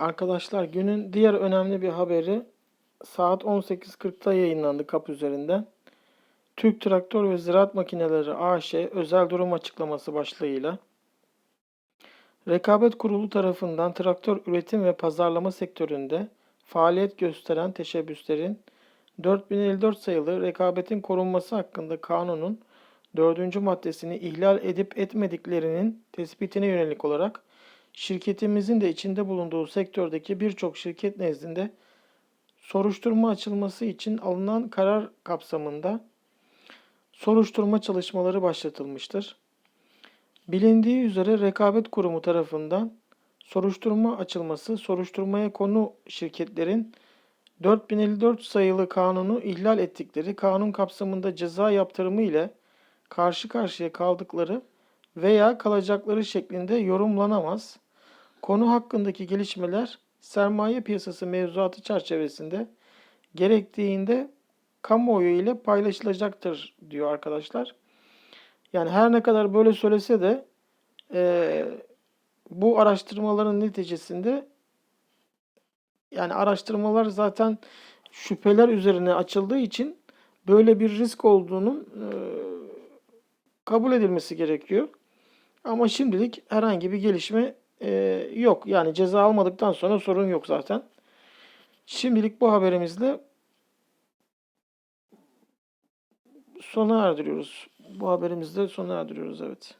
Arkadaşlar günün diğer önemli bir haberi saat 18.40'da yayınlandı kap üzerinden. Türk Traktör ve Ziraat Makineleri AŞ özel durum açıklaması başlığıyla Rekabet Kurulu tarafından traktör üretim ve pazarlama sektöründe faaliyet gösteren teşebbüslerin 4054 sayılı rekabetin korunması hakkında kanunun 4. maddesini ihlal edip etmediklerinin tespitine yönelik olarak şirketimizin de içinde bulunduğu sektördeki birçok şirket nezdinde soruşturma açılması için alınan karar kapsamında soruşturma çalışmaları başlatılmıştır. Bilindiği üzere Rekabet Kurumu tarafından soruşturma açılması, soruşturmaya konu şirketlerin 4054 sayılı kanunu ihlal ettikleri kanun kapsamında ceza yaptırımı ile karşı karşıya kaldıkları veya kalacakları şeklinde yorumlanamaz. Konu hakkındaki gelişmeler sermaye piyasası mevzuatı çerçevesinde gerektiğinde kamuoyu ile paylaşılacaktır diyor arkadaşlar. Yani her ne kadar böyle söylese de eee, bu araştırmaların neticesinde yani araştırmalar zaten şüpheler üzerine açıldığı için böyle bir risk olduğunun eee, kabul edilmesi gerekiyor. Ama şimdilik herhangi bir gelişme eee, yok. Yani ceza almadıktan sonra sorun yok zaten. Şimdilik bu haberimizle sona erdiriyoruz. Bu haberimizde sona erdiriyoruz evet.